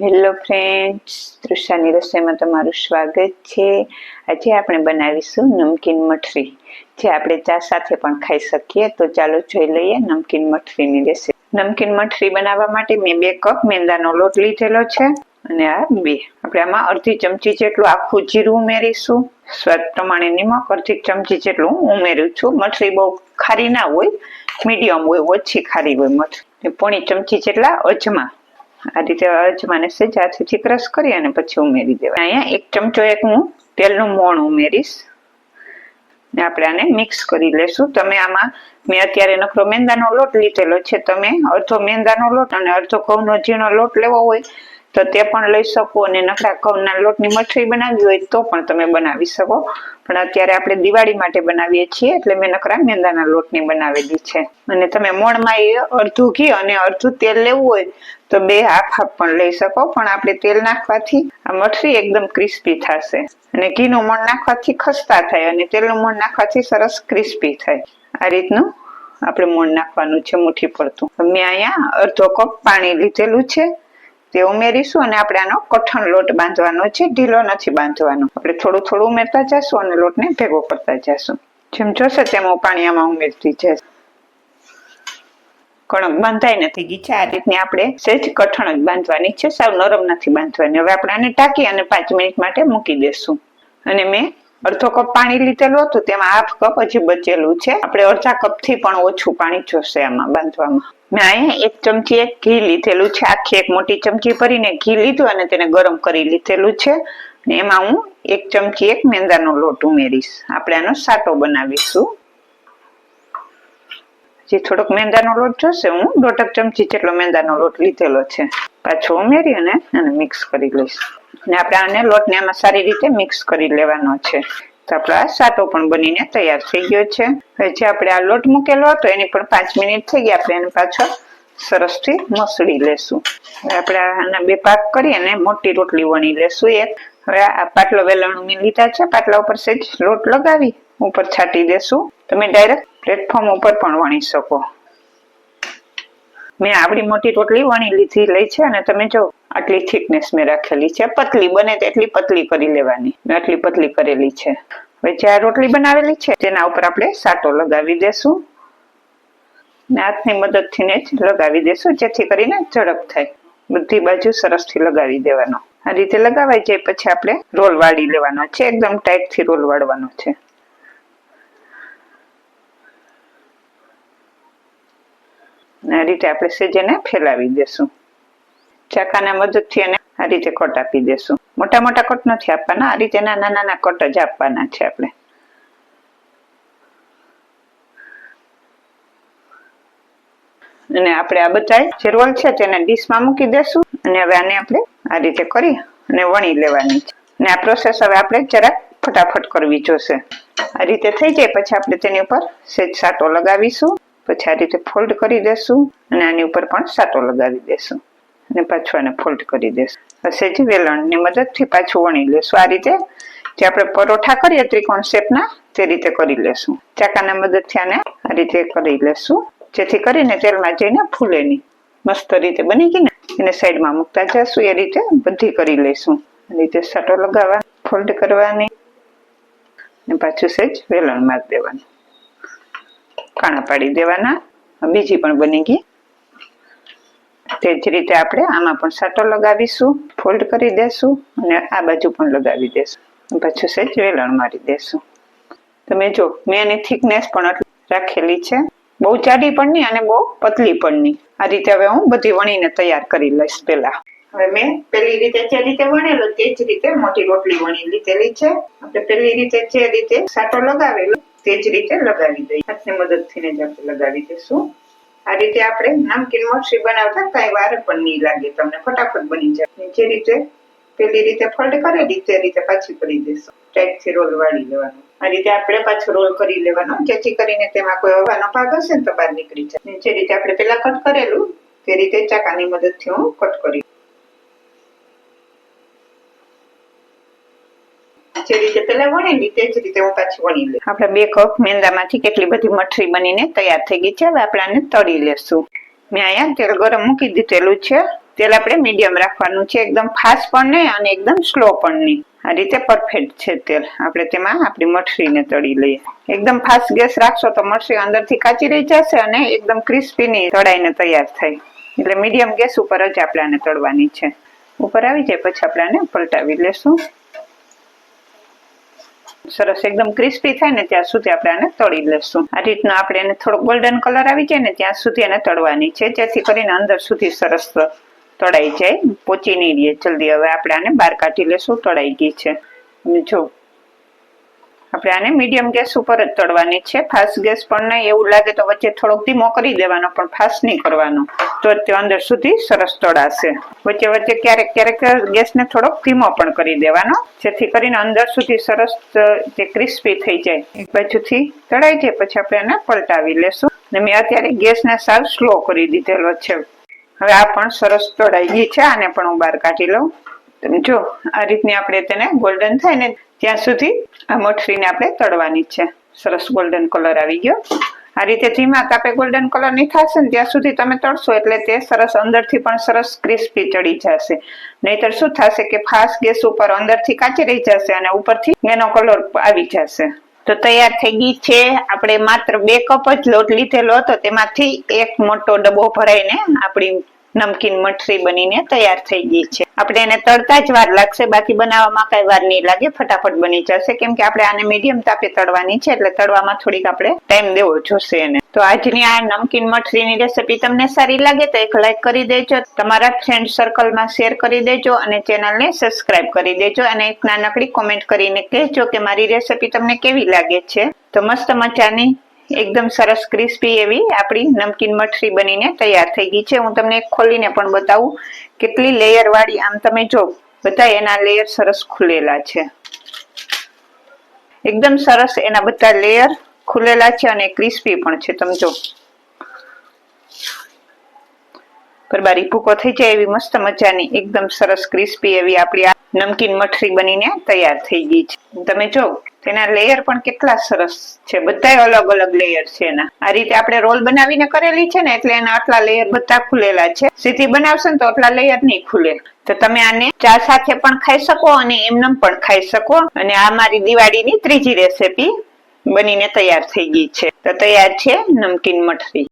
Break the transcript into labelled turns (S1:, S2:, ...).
S1: Hello friends તૃષાની રસોઈમાં તમારું સ્વાગત છે. આજે આપણે બનાવીશું નમકીન મઠરી. જે આપણે ચા સાથે પણ ખાઈ શકીએ. તો ચાલો જોઈ લઈએ નમકીન મઠરીની રેસીપી નમકીન મઠરી બનાવવા માટે મેં બે કપ મેંદાનો લોટ લીધેલો છે અને આ બે. આપણે આમાં અડધી ચમચી જેટલું આખું જીરું ઉમેરીશું. સ્વાદ પ્રમાણે નિમક અડધી ચમચી જેટલું હું ઉમેરું છું. મઠરી બહુ ખારી ના હોય, મીડિયમ હોય, ઓછી ખારી હોય મઠરી. પોણી ચમચી જેટલા અજમા. આ અજમાને સજા હાથેથી ક્રશ કરી અને પછી ઉમેરી દેવા અહીંયા એક ચમચો એક હું તેલનું મોણ ઉમેરીશ. ને આપણે આને મિક્સ કરી લેશું. તમે આમાં, મેં અત્યારે નકરો મેંદાનો લોટ લીધેલો છે. તમે અડધો મેંદાનો લોટ અને અડધો ઘઉંનો ઝીણો લોટ લેવો હોય તો તે પણ લઈ શકો અને નકરા ઘઉંના લોટની મઠરી બનાવવી હોય તો પણ તમે બનાવી શકો. પણ અત્યારે આપણે દિવાળી માટે બનાવીએ છીએ એટલે મેં નકરા મેંદાના લોટની બનાવેલી છે. અને તમે મોણમાં એ અડધું ઘી અને અડધું તેલ લેવું હોય તો બે હાફ હાફ પણ લઈ શકો. પણ આપણે તેલ નાખવાથી આ મઠરી એકદમ ક્રિસ્પી થશે. અને ઘીનું મણ નાખવાથી ખસ્તા થાય અને તેલનું મોણ નાખવાથી સરસ ક્રિસ્પી થાય. આ રીતનું આપણે મોણ નાખવાનું છે મુઠ્ઠી પડતું મેં અહીંયા અડધો કપ પાણી લીધેલું છે. તે ઉમેરીશું અને આપણે આનો કઠણ લોટ બાંધવાનો છે. ઢીલો નથી બાંધવાનો. આપણે થોડું થોડું ઉમેરતા જશું અને લોટને ભેગો કરતા જશું. જેમ જોશે તેમ હું પાણી આમાં ઉમેરતી જઈશ. કણક બાંધાઈ નથી ગઈ છે. આ રીતની આપણે સહેજ કઠણ જ બાંધવાની છે. સાવ નરમ નથી બાંધવાની. હવે આપણે આને ટાંકી અને પાંચ મિનિટ માટે મૂકી દેશું. અને મેં અડધો કપ પાણી લીધેલું હતું, તેમાં હાફ કપ હજી બચેલું છે. આપણે અડધા કપથી પણ ઓછું પાણી જોશે આમાં બાંધવામાં. મેં અહીંયા એક ચમચી એક ઘી લીધેલું છે, આખી એક મોટી ચમચી ભરીને ઘી લીધું અને તેને ગરમ કરી લીધેલું છે. ને એમાં હું એક ચમચી એક મેંદાનો લોટ ઉમેરીશ. આપણે આનો સાટો બનાવીશું. જે થોડોક મેંદાનો લોટ જોશે, હું દોઢક ચમચી જેટલો મેંદાનો લોટ લીધેલો છે. પાછો ઉમેરી અને મિક્સ કરી લઈશ. ને આપણે આને લોટને આમાં સારી રીતે મિક્સ કરી લેવાનો છે. તો આપણો આ સાટો પણ બનીને તૈયાર થઈ ગયો છે. હવે આપણે આ લોટ મૂકેલો હતો, એની પણ પાંચ મિનિટ થઈ ગઈ આપણે એને પાછો સરસથી મસળી લેશું. હવે આપણે આના બે પાક કરી અને મોટી રોટલી વણી લેશું એક. હવે આ પાટલો વેલણ મેં લીધા છે, પાટલા ઉપર સેજ લોટ લગાવી, ઉપર છાંટી દેશું. તમે ડાયરેક્ટ પ્લેટફોર્મ ઉપર પણ વણી શકો. મેં આવડી મોટી રોટલી વણી લીધી, લઈ છે, અને તમે જો આટલી થિકનેસ મેં રાખેલી છે. પતલી, બને તેટલી પતલી કરી લેવાની. મેં આટલી પતલી કરેલી છે. હવે જે આ રોટલી બનાવેલી છે, તેના ઉપર આપણે સાટો લગાવી દેશું. ને હાથની મદદથી જ લગાવી દેશું, જેથી કરીને ઝડપ થાય. બધી બાજુ સરસથી લગાવી દેવાનો. આ રીતે લગાવાઈ જાય, પછી આપણે રોલ વાળી લેવાનો છે. એકદમ ટાઈટથી રોલ વાળવાનો છે. આ રીતે આપણે સેજેને ફેલાવી દેશું. ચાકાના મદદથી એને આ રીતે કટ આપી દેશું. મોટા મોટા કટ નથી આપવાના, આ રીતે નાના નાના કટ જ આપવાના છે આપણે. અને આપણે આ બધા જે રોલ છે તેને ડીશમાં મૂકી દેશું અને હવે આને આપણે આ રીતે કરી અને વણી લેવાની છે. અને આ પ્રોસેસ હવે આપણે જરાક ફટાફટ કરવી જોશે. આ રીતે થઈ જાય પછી આપણે તેની ઉપર સેજ સાટો લગાવીશું. પછી આ રીતે ફોલ્ડ કરી દેશું અને આની ઉપર પણ સાટો લગાવી દેશું. અને પાછું આને ફોલ્ડ કરી દેશું. હશે વેલણની મદદથી પાછું વણી લેશું. આ રીતે જે આપણે પરોઠા કરીએ ત્રિકોણ શેપના, તે રીતે કરી લેશું. ચાકાના મદદથી આને આ રીતે કરી લેશું. જેથી કરીને તેલમાં જઈને ફૂલે નહીં. મસ્ત રીતે બની ગઈ ને, એને સાઈડમાં મૂકતા જશું. એ રીતે બધી કરી લઈશું આ રીતે સટો લગાવવા ફોલ્ડ કરવાની ને પાછું સેજ વેલણ મારી દેવાનું. કાણા પાડી દેવાના. બીજી પણ બની ગઈ. તે રીતે આપણે આમાં પણ સાટો લગાવીશું ફોલ્ડ કરી દેશું અને આ બાજુ પણ લગાવી દેશું. પાછું સહેજ વેલણ મારી દેશું. તમે જો, મેં એની થિકનેસ પણ રાખેલી છે. બહુ જાડી પણ નહીં અને બહુ પતલી પણ નહીં. આ રીતે હવે હું બધી વણીને તૈયાર કરી લઈશ પેલા હવે મેં પેલી રીતે જે રીતે વણેલો તે જ રીતે મોટી રોટલી વણી લીધેલી છે. આપણે પેલી રીતે જે રીતે સાટો લગાવેલો તે જ રીતે લગાવી દઈએ. હાથની મદદથી જ આપણે લગાવી દઈશું આ રીતે આપણે નમકીન મોસરી બનાવતા કઈ વાર પણ નહીં લાગે. તમને ફટાફટ બની જાય. જે રીતે પેલી રીતે ફોલ્ડ કરેલી તે રીતે પાછી કરી દેશું ટાઈટથી રોલ વાળી લેવાનો. આ રીતે આપણે પાછો રોલ કરી લેવાનો. જેથી કરીને તેમાં કોઈ હવાનો ભાગ હશે ને તો બહાર નીકળી જાય. જે રીતે આપણે પેલા કટ કરેલું, તે રીતે ચાકાની મદદથી હું કટ કરી જે રીતે પેલા વણેલી તે જ રીતે હું પાછી વણી લઉં. આપણે બે કપ મેંદામાંથી કેટલી બધી મઠરી બનીને તૈયાર થઈ ગઈ છે, હવે આપણે આને તળી લેશું. મેં અહીંયા તેલ ગરમ મૂકી દીધેલું છે. તેલ આપણે મીડિયમ રાખવાનું છે, એકદમ ફાસ્ટ પણ નહીં અને એકદમ સ્લો પણ નહીં. આ રીતે પરફેક્ટ છે તેલ. આપણે તેમાં આપણી મઠરીને તળી લઈએ. એકદમ ફાસ્ટ ગેસ રાખશો તો મઠરી અંદરથી કાચી રહી જશે અને એકદમ ક્રિસ્પીની તળાઈને તૈયાર થાય. એટલે મીડિયમ ગેસ ઉપર જ આપણે આને તળવાની છે. ઉપર આવી જાય, પછી આપણે આને પલટાવી લેશું. સરસ, એકદમ ક્રિસ્પી થાય ને ત્યાં સુધી આપણે આને તળી લેશું. આ રીતના આપણે એને થોડો ગોલ્ડન કલર આવી જાય ને ત્યાં સુધી એને તળવાની છે. જેથી કરીને અંદર સુધી સરસ તળાઈ જાય, પોચી નહીં રહીએ જલ્દી હવે આપણે આને બહાર કાઢી લેશું, તળાઈ ગઈ છે. જો આપણે આને મીડિયમ ગેસ ઉપર તળવાની છે. ફાસ્ટ ગેસ પણ નહીં, એવું લાગે તો વચ્ચે થોડોક ધીમો કરી દેવાનો, પણ ફાસ્ટ નહીં કરવાનો. તો તે અંદર સુધી સરસ તળાશે. વચ્ચે વચ્ચે ક્યારેક ક્યારેક ગેસને થોડોક ધીમો પણ કરી દેવાનો, જેથી કરીને અંદર સુધી સરસ જે ક્રિસ્પી થઈ જાય. એક બાજુથી તળાઈ જાય, પછી આપણે એને પલટાવી લેશું. ને મેં અત્યારે ગેસને સાવ સ્લો કરી દીધેલો છે. હવે આ પણ સરસ તળાઈ ગઈ છે, આને પણ હું બહાર કાઢી લઉં. જો, આ રીતની આપણે તેને ગોલ્ડન થાય ને, ત્યાં સુધી આ મઠરીને આપણે તળવાની છે. સરસ ગોલ્ડન કલર આવી ગયો. આ રીતે ધીમા તાપે ગોલ્ડન કલર નહીં થશે ને ત્યાં સુધી તમે તળશો એટલે તે સરસ અંદરથી પણ સરસ ક્રિસ્પી ચડી જશે. નહીતર શું થશે કે ફાસ્ટ ગેસ ઉપર અંદરથી કાચી રહી જશે અને ઉપરથી એનો કલર આવી જશે. તો તૈયાર થઈ ગઈ છે. આપણે માત્ર બે કપ જ લોટ લીધેલો હતો. તેમાંથી એક મોટો ડબ્બો ભરાઈને આપણી નમકીન મઠરી બનીને તૈયાર થઈ ગઈ છે. આપણે એને તળતા જ વાર લાગશે, બાકી બનાવવામાં કઈ વાર નહીં લાગે, ફટાફટ બની જશે. કેમ કે આપણે આને મીડિયમ તાપે તળવાની છે, એટલે તળવામાં થોડીક આપણે ટાઈમ દેવો જોશે એને. તો આજની આ નમકીન મઠરીની રેસીપી તમને સારી લાગે તો એક લાઈક કરી દેજો, તમારા ફ્રેન્ડ સર્કલમાં શેર કરી દેજો અને ચેનલને સબસ્ક્રાઇબ કરી દેજો અને એક નાનકડી કોમેન્ટ કરીને કહેજો કે મારી રેસીપી તમને કેવી લાગે છે. તો મસ્ત મજાની એકદમ સરસ ક્રિસ્પી એવી આપણી નમકીન મઠરી બનીને તૈયાર થઈ ગઈ છે. હું તમને ખોલીને પણ બતાવું કેટલી લેયર વાળી, આમ તમે જો, બધા એના લેયર સરસ ખુલેલા છે. એકદમ સરસ એના બધા લેયર ખુલેલા છે અને ક્રિસ્પી પણ છે, તમે જો. પરબારી ભૂકો થઈ જાય એવી મસ્ત મજાની, એકદમ સરસ ક્રિસ્પી એવી આપણી નમકીન મઠરી બનીને તૈયાર થઈ ગઈ છે. તમે જો તેના લેયર પણ કેટલા સરસ છે. બધા અલગ અલગ લેયર છે એના. આ રીતે આપણે રોલ બનાવીને કરેલી છે ને, એટલે એના આટલા લેયર બધા ખુલેલા છે. સીધી બનાવશો ને તો આટલા લેયર નહીં ખુલે. તો તમે આને ચા સાથે પણ ખાઈ શકો અને એમનેમ પણ ખાઈ શકો. અને આ મારી દિવાળીની ત્રીજી રેસીપી બનીને તૈયાર થઈ ગઈ છે. તો તૈયાર છે નમકીન મઠરી.